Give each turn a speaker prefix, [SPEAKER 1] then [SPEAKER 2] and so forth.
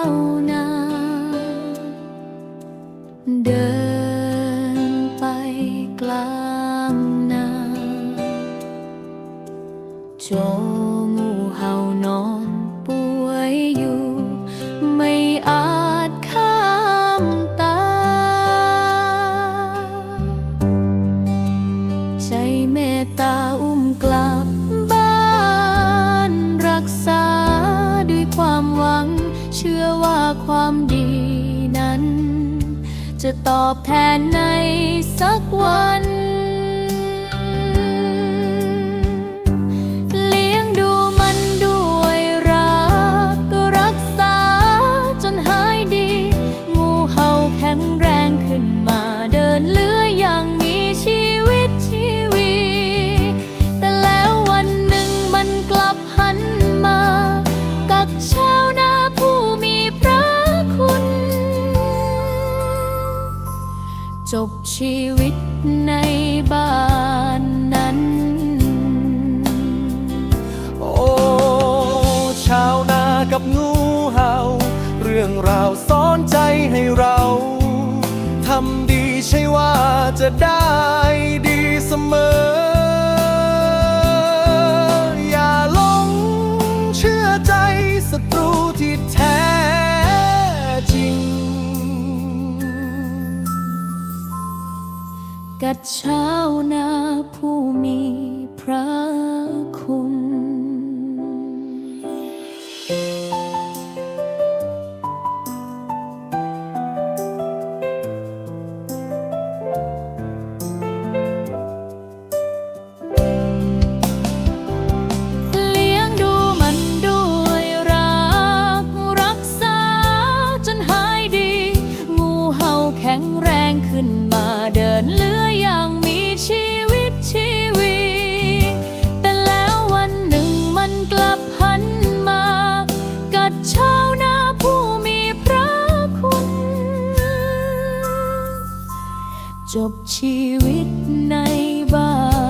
[SPEAKER 1] าวนา เดินไปกลางนาจงู จะตอบแทนในสักวัน จบชีวิตในบ้านนั้น
[SPEAKER 2] โอ้ชาวนากับงูเห่า เรื่องราวสอนใจให้เราทำดีใช่ว่าจะได้ดีเสมอ อย่าหลงเชื่อใจศัตรูที่แท้
[SPEAKER 1] กัดชาวนาผู้มีพระ จบชีวิตในบ้าน